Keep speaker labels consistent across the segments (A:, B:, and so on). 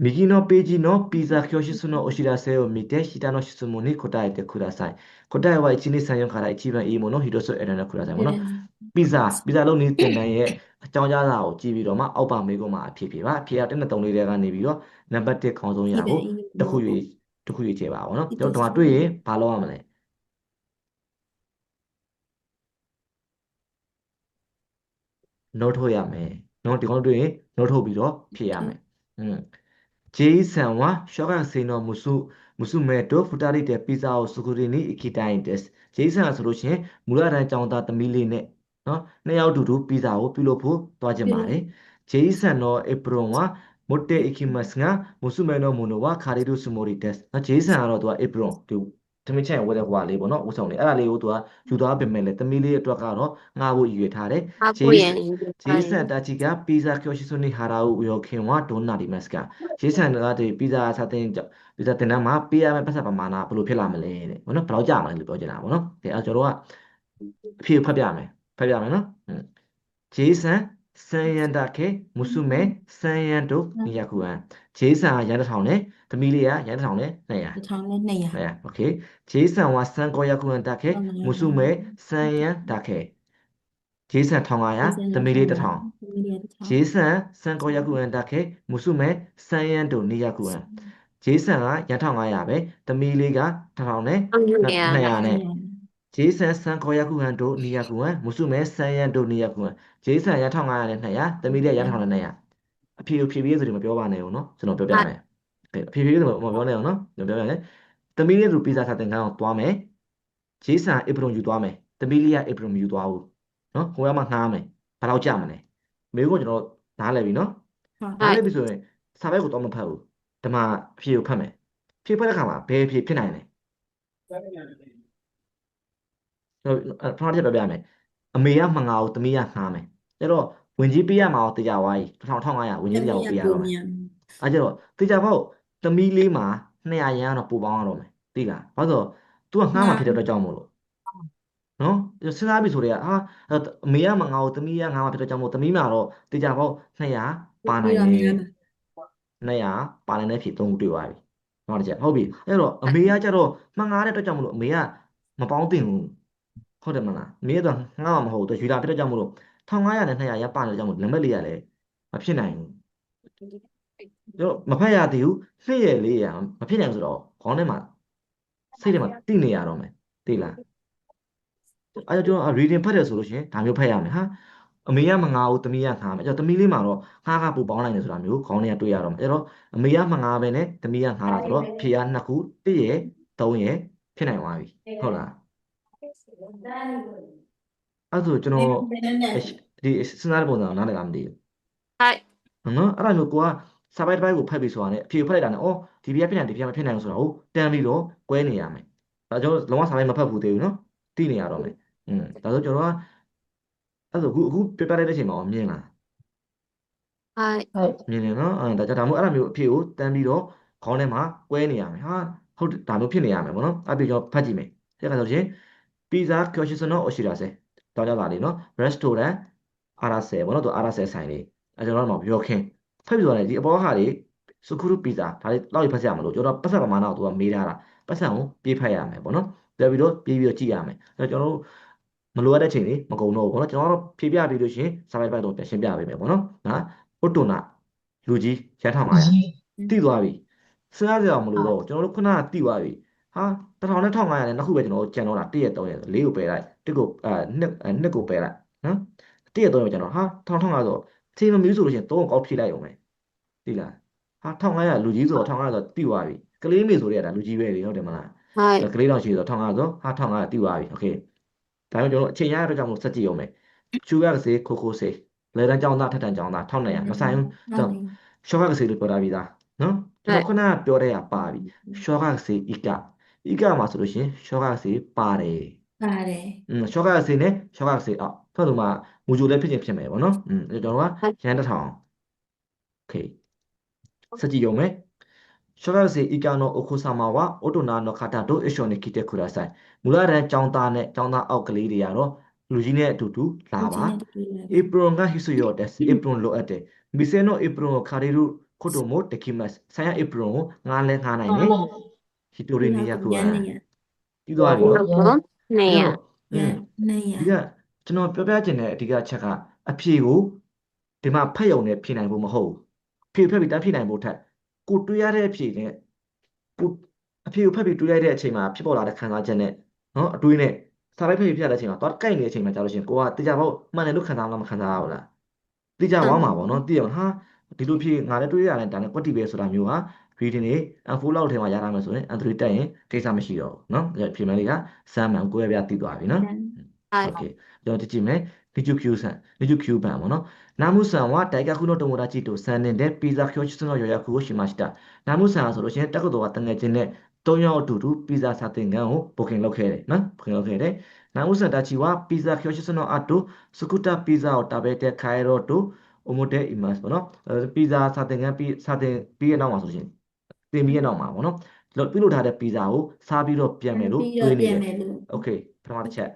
A: 右のページのピザ教室のお知らせを見て、下の質問に答えてください。答えは1、2、3、4から一番いいものを一つ選んでください。ものピザ、ピザလုံးနေတဲ့နိုင်ရဲ့အကြောင်းကြားစာကိုကြည့်ပြီးတော့မှအောက်ပါမေးခွန်းမှာအဖြစ်ဖြစ်ပါ။ဖြေရတဲ့3လေးတွေကနေပြီးတော့နံပါတ်1ခေါင်းဆုံးရကိုတစ်ခုရွေးတစ်ခုရွေးချယ်ပါဘောနော်။ကျွန်တော်တို့တွေ့ရင်ဘာလုပ်ရမလဲ။ note ထုတ်ရမယ်။နော်ဒီကောင်တွေ့ရင် note ထုတ်ပြီးတော့ဖြေရမယ်။อืม ဂျေဆန်ဝါရှောကန်စေနော်မုစုမုစုမဲတို့ဖူတာရီတဲ့ပီဇာကိုစကူရီနီအကီတိုင်းတက်ဂျေဆန်ဆိုလို့ရှင်မူလာတန်းကျောင်းသားသမီးလေးနဲ့နော်နှစ်ယောက်တူတူပီဇာကိုပြုလုပ်ဖို့တွားကြပါတယ်ဂျေဆန်တော့ဧပရွန်ဝါမုတ်တဲ့အကီမတ်စ်ငါမုစုမဲနော်မုနိုဝါခါရီဒိုဆူမိုရီတက်နော်ဂျေဆန်ကတော့သူကဧပရွန်သူ သမီးချန်ဝတ်တဲ့ဟိုကလေးပေါ့နော်ဝတ်ဆောင်လေးအဲ့ဒါလေးကိုသူကယူသွားပြင်မဲ့လေသမီးလေးအတွက်ကတော့ငှားဖို့ရည်ရွယ်ထားတယ်ဂျေဂျေဆန်တာချီကပီဇာကျော်ရှိစုနေဟာရာကိုရောခင်ဝါဒေါနာဒီမတ်စကဂျေဆန်ကဒီပီဇာစားတဲ့ပီဇာတင်တာမှာပေးရမယ့်ပတ်စပ်ပမာဏဘယ်လိုဖြစ်လာမလဲတဲ့ပေါ့နော်ဘယ်လောက်ကြာမလဲလို့ပြောချင်တာပေါ့နော်ဒါအဲ့ကျွန်တော်ကအဖြေဖတ်ပြမယ်ဖတ်ပြမယ်နော်ဂျေဆန် စံယန္တခေမုစုမေစံယန္တုနိယခုဟံဂျေးဆန်ကရန်တစ်ထောင်နဲ့သမီးလေးကရန်တစ်ထောင်နဲ့200
B: တစ်ထောင်နဲ့200
A: ဟုတ်ရโอเคဂျေးဆန်က
B: စံ
A: ကောယခုဟံတခေမုစုမေစံယန္တခေဂျေးဆန်1500
B: သမီးလေး1000
A: သမီးလေး1000ဂျေးဆန်စံကောယခုဟံတခေမုစုမေစံယန္တုနိယခုဟံဂျေးဆန်ကရန်1500ပဲသမီးလေး
C: က1000နဲ့
A: 200နဲ့ ဂျေဆန်စံခေါ်ရခုဟန်တို့နီယခုဟန်မုစုမဲဆန်ရန်တို့နီယခုဟန်ဂျေဆန်ရ1500နဲ့200တမီးလေးရ1000နဲ့200အဖြေဖြေပြေးဆိုဒီမပြောပါနဲ့ဦးနော်ကျွန်တော်ပြောပြမယ်ကဲအဖြေဖြေဆိုမပြောနဲ့အောင်နော်ကျွန်တော်ပြောပြမယ်တမီးလေးသူပီဇာစာသင်ခန်းအောင်သွားမယ်ဂျေဆန်အေပရွန်ယူသွားမယ်တမီးလေးကအေပရွန်မယူသွားဘူးနော်ဟိုရမှာငှားမယ်ဘယ်လောက်ကြမလဲမေကိုကျွန်တော်နားလည်ပြီ
B: နော်
A: နားလည်ပြီဆိုရင်စာပိုက်ကိုတော့မဖတ်ဘူးဒီမှာအဖြေကိုဖတ်မယ်ဖြေဖတ်တဲ့အခါမှာဘယ်အဖြေဖြစ်နိုင်လဲ ကျွန်တော်ဖားတစ်ချက်ပြောပြမယ်အမေကမငါဘူးသမီးကငှားမယ်အဲ့တော့ဝင်ကြီးပေးရမှာတော့တေချာဝါကြီး1500ဝင်ကြီးတရားကိုပေးရတော့မယ်အဲကြတော့တေချာပေါ့သမီးလေးမှာ200ရန်ကတော့ပိုပေါင်းရတော့မယ်သိလားဘာလို့ဆိုတော့ तू ကငှားမှာဖြစ်တဲ့အတွက်ကြောင့်မို့လို့နော်စဉ်းစားပြီဆိုတော့ဟာအမေကမငါ့ကိုသမီးကငါ့မှာဖြစ်တဲ့ကြောင့်မို့သမီးမှာတော့တေချာပေါ့200ပါနိုင်တယ်200ပါနိုင်တဲ့ဖြစ်3ခုတွေ့သွားပြီနော်တကြဟုတ်ပြီအဲ့တော့အမေကကြတော့မငါတဲ့အတွက်ကြောင့်မို့လို့အမေကမပေါင်းတင်ဘူး ဟုတ်တယ်မလားအမေကတော့ငါ့မှာမဟုတ်ဘူးသူယူတာဖြစ်တဲ့ကြောင့်မို့လို့1500နဲ့200ရပါနေတဲ့ကြောင့်မို့နံပါတ်လေးကလည်းမဖြစ်နိုင်ဘူးကျွန်တော်မဖတ်ရသေးဘူးနှစ်ရက်လေးရမဖြစ်နိုင်ဘူးဆိုတော့ခေါင်းထဲမှာစိတ်ထဲမှာတိနေရတော့မယ်သိလားအဲဒါကျွန်တော် reading ဖတ်တယ်ဆိုလို့ရှိရင်ဒါမျိုးဖတ်ရမယ်ဟာအမေကမငါဘူးသမီးကငါမယ်အဲ့တော့သမီးလေးမှာတော့ငါကပူပေါင်းနိုင်တယ်ဆိုတာမျိုးခေါင်းထဲကတွေ့ရတော့မယ်အဲ့တော့အမေကမငါပဲနဲ့သမီးကငါတာဆိုတော့ဖြေရနှစ်ခုတစ်ရက်သုံးရက်ဖြစ်နိုင်သွားပြီဟုတ်လား အဲ့ဆိုကျွန်တော်ဒီစဉ်းစားတဲ့ပုံစံကိုနားလည်လားမသိဘူး
C: ဟုတ်
A: နော်အဲ့ဒါမျိုးကိုကစာပိုက်တစ်ပိုက်ကိုဖတ်ပြီးဆိုတာနဲ့အဖြေဖတ်လိုက်တာနဲ့အော်ဒီပြားဖြစ်နိုင်ဒီပြားမဖြစ်နိုင်ဘူးဆိုတာကိုတန်းပြီးတော့꿰နေရမယ်ဒါကြောင့်လုံးဝစာပိုက်မဖတ်ဘူးသေးဘူးနော်သိနေရတော့မယ်อืมဒါဆိုကျွန်တော်ကအဲ့ဆိုအခုအခုပြပြလိုက်တဲ့အချိန်မှာမြင်လား
C: ဟုတ်ဟုတ်
A: မြင်တယ်နော်အဲဒါကြောင့်ဒါမျိုးအဲ့ဒါမျိုးအဖြစ်ကိုတန်းပြီးတော့ခေါင်းထဲမှာ꿰နေရမယ်ဟာဟုတ်ဒါမျိုးဖြစ်နေရမယ်ပေါ့နော်အဲ့ဒီကျွန်တော်ဖတ်ကြည့်မယ်ဆက်ကြဆိုရှင် ပီဇာကျော်ရှိစနောအရှိရာစေတောင်းကြပါလေနော် restaurant အာရဆယ်ပေါ့နော်သူအာရဆယ်ဆိုင်လေးအဲ့ကျွန်တော်တို့ပြောခင်းဖတ်ပြီးတော့လေဒီအပေါ်ဟာတွေစကူရူပီဇာဒါလေးလောက်ရဖတ်ရမလို့ကျွန်တော်ပတ်သက်ပမာဏကိုသူကမေးထားတာပတ်သက်ကိုပြေးဖတ်ရမယ်ပေါ့နော်ပြန်ပြီးတော့ပြေးပြီးတော့ကြည့်ရမယ်အဲ့တော့ကျွန်တော်တို့မလိုအပ်တဲ့ချိန်လေးမကုန်တော့ဘူးပေါ့နော်ကျွန်တော်တို့ဖြေပြပြီးလို့ရှရင်စာပိုက်ပိုက်တော့ပြန်ရှင်းပြပေးမယ်ပေါ့နော်ဟာဥတ္တနာလူကြီးရထားမှာရတိသွားပြီစဉ်းစားကြအောင်မလို့တော့ကျွန်တော်တို့ခုနကတိသွားပြီ ဟာ1000နဲ့1500နဲ့နှစ်ခုပဲကျွန်တော်တို့ကြံတော့တာ1ရက်3ရက်လေးကိုပယ်လိုက်တစ်ကိုအဲနှစ်နှစ်ကိုပယ်လိုက်နော်1ရက်3ရက်ကျွန်တော်ဟာ1500ဆိုအချိန်မမီဆိုလို့ရှိရင်3ကိုကောက်ဖြည့်လိုက်အောင်မယ်သိလားဟာ1500လူကြီးဆိုတော့1500ဆိုတိသွားပြီကလေးမေဆိုတဲ့ကဒါလူကြီးပဲလေဟုတ်တယ်မလား
C: はい。
A: ကလေးတော့ရှိဆို1500ဆိုဟာ1500တိသွားပြီโอเคဒါပေမဲ့ကျွန်တော်အချိန်ရတဲ့အတွက်ကြောင့်မို့စက်ကြည့်အောင်မယ်ချူရကစေခိုခိုစေလေတန်းကြောင်းသားထက်တန်းကြောင်းသား1200မဆိုင်ဘူးကျွန်တော်ရှော့ကစေလို့ပြောတာပြီးသားနော်ကျွန်တော်ခုနကပြောတဲ့ကပါပြီရှော့ကစေဣက ဤကမှာဆိုလို့ရှိရင်ရှောကစေပါတယ်
B: ပါတယ်
A: อืมရှောကစေနဲ့ရှောကစေအောက်ဆိုတော့ဒီမှာမူဂျိုလည်းဖြစ်ချင်းဖြစ်မယ်ပေါ့နော်อืมကျွန်တော်ကရန်တစ်ထောင်โอเคစကြည့်ရုံပဲရှောကစေဤကနောအခုဆာမာဝအိုတိုနာနောခတာဒိုအရှောနေကီတက်ခူရာဆိုင်မူလာတဲ့ចောင်းသားနဲ့ចောင်းသားအောက်ကလေးတွေကတော့လူကြီးနဲ့အတူတူလာပါ
B: ဧ
A: ပရွန်ကဟိဆိုယောတက်ဧပရွန်လိုအပ်တယ်မီဆေနောဧပရွန်ကိုခါရီရုခုတုမိုတကီမတ်ဆိုင်ရဧပရွန်ကိုငားလဲငားနိုင်တယ် ဟီတိုရီနီယာကူ
B: ည
A: အာ
B: နေရ
A: ပြီးသွားပြီနော်
C: ဟုတ်နေရ
A: อืม
B: နေရ
A: ဒီကကျွန်တော်ပြောပြချင်တဲ့အဓိကအချက်ကအဖြေကိုဒီမှာဖတ်ရုံနဲ့ဖြေနိုင်ဖို့မဟုတ်ဘူးဖြေဖတ်ပြီးတန်းဖြေနိုင်ဖို့ထက်ကိုတွေးရတဲ့အဖြေနဲ့ကိုအဖြေကိုဖတ်ပြီးတွေးလိုက်တဲ့အချိန်မှာဖြစ်ပေါ်လာတဲ့ခံစားချက်နဲ့နော်အတွေးနဲ့စာလိုက်ဖတ်ပြီးဖြစ်လာတဲ့အချိန်မှာတော့ကိုက်နေတဲ့အချိန်မှာကြာလို့ရှိရင်ကိုကတေချာပေါ့မှန်တယ်လို့ခံစားလားမခံစားရဘူးလားတေချာဝါမှာပေါ့နော်သိအောင်ဟာဒီလိုဖြေငါလည်းတွေးရတယ်ဒါနဲ့ကွက်တီပဲဆိုတာမျိုးဟာ Reading တွေ N4 လောက်ထဲမှာရထားမယ်ဆိုရင် N3 တက်ရင်ကိစ္စမရှိတော့ဘူးเนาะပြင်မယ်လေးကစမ်းမှန်ကိုယ်ရပြတည်သွားပြီเนาะဟုတ်ကဲ့ကျွန်တော်ကြည့်ကြည့်မယ် DQQ ဆန် DQQ ဘန်ပေါ့နော်နာမှုဆန်ဝတိုင်ကခုနိုတိုမိုဒါချီတိုဆန်နေတဲ့ပီဇာကျောချစ်စနောယောရခုကိုရှိမしたနာမှုဆန်ဆိုလို့ရှိရင်တက်ကတော့တငယ်ချင်းနဲ့သုံးယောက်အတူတူပီဇာစာသင်ခန်းကိုဘုခင်လုပ်ခဲ့တယ်နော်ဘုခင်လုပ်ခဲ့တယ်နာမှုဆန်တာချီဝပီဇာကျောချစ်စနောအတူစကူတာပီဇာကိုတာပဲတဲ့ခိုင်ရောတိုအိုမိုတဲအီမတ်ပေါ့နော်ပီဇာစာသင်ခန်းပြီးစာသင်ပြီးရနောက်မှာဆိုလို့ရှိရင် တင်ပြီးရအောင်ပါဗောနော်ပြုလုပ်ထားတဲ့ပီဇာကိုစားပြီးတော့ပြန်မယ်လို့တွေးနေတယ်โอเคပထမတစ်ချက်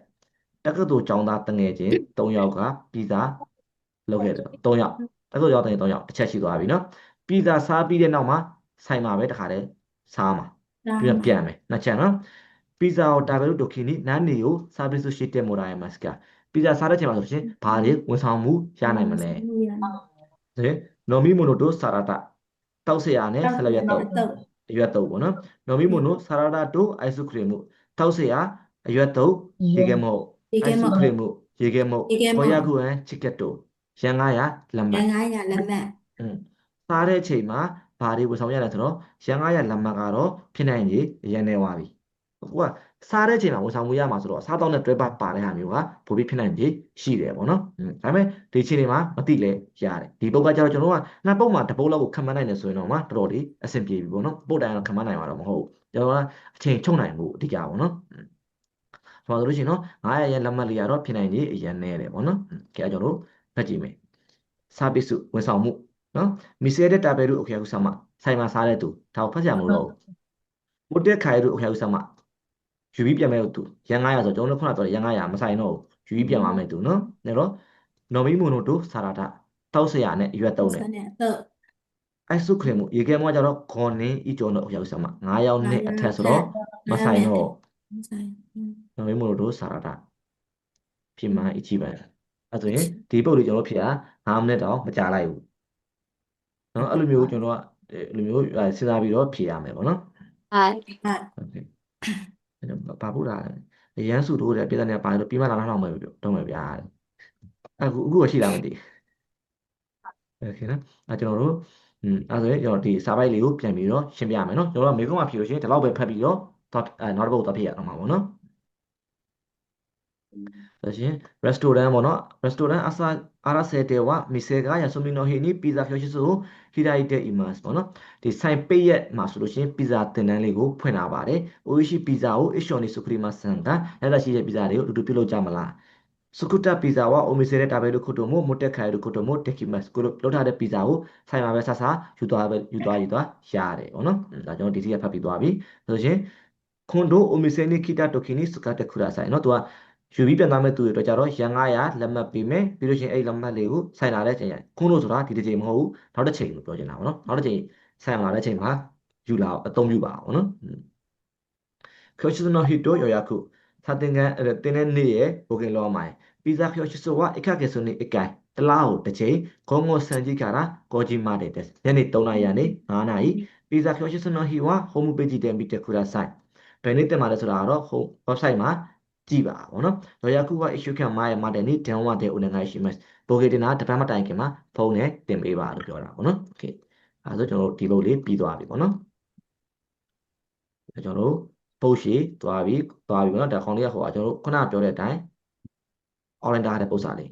A: တက္ကသိုလ်ကျောင်းသားတငယ်ချင်း3ယောက်ကပီဇာလုပ်ခဲ့တယ်3ယောက်တက္ကသိုလ်ကျောင်းသား3ယောက်တစ်ချက်ရှိသွားပြီเนาะပီဇာစားပြီးတဲ့နောက်မှာဆိုင်မှာပဲတခါတည်းစားမှာပြီးတော့ပြန်မယ်နှစ်ချက်เนาะပီဇာကိုတာဘယ်လိုဒိုခီနီနန်နီကိုစားပြီးဆိုရှိတဲ့မိုရာယမစကပီဇာစားတဲ့ချိန်မှာဆိုရှင်ဘာတွေဝန်ဆောင်မှုရနိုင်မလဲဟဲ့နော်မီမိုနိုတိုစာရတာ တောက်ဆရာနဲ့ဆလရွက်
B: တုပ်
A: အရွက်တုပ်ပေါ့နော်နော်မီမိုနိုဆာရာဒါတိုအိုင်စခရီမှုတောက်ဆရာအရွက်တုပ်ရေကဲမို့အို
B: င်
A: စခရီမှုရေကဲမို့ဘောရခုဟန်ချစ်ကက်တိုရန်900လက်မှတ်ရ
B: န်900လက်မှတ်
A: อืมစားတဲ့အချိန်မှာဘာတွေဝယ်ဆောင်ရလဲဆိုတော့ရန်900လက်မှတ်ကတော့ဖြစ်နိုင်ကြီးရန်နေသွားပြီအခုက စားတဲ့အချိန်မှာဝန်ဆောင်မှုရမှာဆိုတော့စားတော့တဲ့တွဲပါပါတဲ့ဟာမျိုးကပိုပြီးဖြစ်နိုင်ပြီးရှိတယ်ပေါ့နော်ဒါပေမဲ့ဒီအချိန်တွေမှာမသိလဲရတယ်ဒီပုတ်ကကြတော့ကျွန်တော်ကနှစ်ပုတ်မှာတစ်ပုတ်လောက်ကိုခံမနိုင်တယ်ဆိုရင်တော့မှတော်တော်လေးအဆင်ပြေပြီပေါ့နော်ပုတ်တိုင်းတော့ခံမနိုင်မှာတော့မဟုတ်ဘူးကျွန်တော်ကအချိန်ချုပ်နိုင်မှုအဓိကပေါ့နော်ဆိုတော့ဆိုလို့ရှိရင်တော့900ရဲ့လက်မှတ်လေးကတော့ဖြစ်နိုင်ကြီးအရင်နေတယ်ပေါ့နော်။ကြည့်အကြောင်းတို့ဖတ်ကြည့်မယ်။ service ဝန်ဆောင်မှုနော်။ missed tabel တို့ okay ဥစားမဆိုင်မှာစားတဲ့သူဒါကိုဖတ်ရမလို့တော့ဘူး။ model ခိုင်တို့ okay ဥစားမ ယူပြီးပြန်မဲ့သူရန်900ဆိုကျွန်တော်ခုနပြောရန်900မဆိုင်တော့ယူပြီးပြန်ပါမယ်သူနော်နော်တော့နော်မီမွန်တို့စာရတာတောက်ဆရာနဲ့ရွက်
B: သုံးတ
A: ယ်အဲဆုခရမို့ရေကဲမောကြတော့ဂွန်နင်းဤကျော်တော့ရောက်စမှာ9ရောက်နဲ့အထက်ဆိုတော့မဆိုင်တော့နော်မီမွန်တို့စာရတာပြင်မာအကြည့်ပါအဲ့ဆိုရင်ဒီပုတ်လေးကျွန်တော်ဖြစ်တာ9မိနစ်တောင်မကြာလိုက်ဘူးနော်အဲ့လိုမျိုးကျွန်တော်ကအဲ့လိုမျိုးစဉ်းစားပြီးတော့ဖြေရမယ်ပေါ့နော်
B: ဟု
A: တ်ဟုတ် ဘာပို့တာလဲအရန်စုတို့တဲ့ပြည်သားနဲ့ပါလို့ပြီးမှလာနောက်မှပြောတော့မယ်ဗျာအခုအခုကရှိလားမသိโอเคနော်အဲကျွန်တော်တို့อืมအဲဆိုရင်ကျွန်တော်ဒီစာပိုက်လေးကိုပြန်ပြီးတော့ရှင်းပြမယ်နော်ကျွန်တော်တို့ကမေကုန်းမှာဖြေလို့ရှိရင်ဒီလောက်ပဲဖတ်ပြီးတော့တော့အဲနောက်တစ်ပုတ်တော့ဖြေရအောင်ပါပေါ့နော် ဆိုရှင် restaurant ပေါ့နော် restaurant အစားအားစေတဲ့ဝမီစေကရဆိုမီနိုဟီနီပီဇာဖျော်ရှိဆိုဟီရိုက်တဲ့ image ပေါ့နော်ဒီ sign page ရဲ့မှာဆိုလို့ရှင်ပီဇာတင်တန်းလေးကိုဖွင့်လာပါတယ် oishi pizza ကို ishoni sukrima san ကရတာရှိတဲ့ပီဇာတွေကိုလူတို့ပြုတ်လို့ကြမလားစကူတာပီဇာဝအိုမီစေတဲ့တာဘဲလို့ခုတုံမို့မုတ်တက်ခိုင်လို့ခုတုံမို့တက်ကီမတ်ကိုလောက်ထားတဲ့ပီဇာကိုဆိုင်မှာပဲဆဆယူသွားပဲယူသွားယူသွားရတယ်ပေါ့နော်ဒါကြောင့်ဒီစီကဖတ်ပြီးသွားပြီဆိုရှင်ခွန်ဒိုအိုမီစေနီခိတာတိုကီနီစကတ်တခုရာဆိုင်နော်သူက ယူပြီးပြန်သွားမဲ့သူတွေအတွက်ကြတော့ရန်900လက်မှတ်ပေးမယ်ပြီးလို့ရှိရင်အဲ့လက်မှတ်လေးကိုဆိုင်လာတဲ့ချိန်ရခုလို့ဆိုတာဒီတစ်ချိန်မဟုတ်ဘူးနောက်တစ်ချိန်လို့ပြောချင်တာပေါ့နော်နောက်တစ်ချိန်ဆိုင်လာတဲ့ချိန်မှာယူလာအသုံးပြုပါအောင်နော်ခေချစ်နိုဟီတိုယောယာကုသာတင်ကန်တင်းတဲ့နေ့ရဲ့ဘိုကင်လောမိုင်ပီဇာခေချစ်ဆိုဝါအခက်ကေဆိုနေအကန်တလားကိုတစ်ချိန်ဂုံငိုစန်ကြီးခါတာကောဂျီမာတဲ့ညနေ3နာရီကနေ9နာရီပီဇာခေချစ်နိုဟီဝါဟိုမူပေဂျီတန်ပီတကူလာဆိုင်ဘယ်နေ့တင်ပါလဲဆိုတာကတော့ website မှာ ကြည့်ပါဘောနော်လော်ယာကူက issue ခံမရဲ့မတဲ့နေ့ down ဝတဲ့ organization ပိုကေတင်တာတပတ်မတိုင်ခင်မှာဖုန်းနဲ့တင်ပေးပါလို့ပြောတာပေါ့နော်โอเคအဲဆိုကျွန်တော်တို့ဒီလုပ်လေးပြီးသွားပြီပေါ့နော်အဲကျွန်တော်တို့ပုတ်ရှည်သွားပြီသွားပြီပေါ့နော်ဒါခေါင်းလေးကဟိုကကျွန်တော်တို့ခုနပြောတဲ့အတိုင်း oriental တဲ့ပုံစံလေး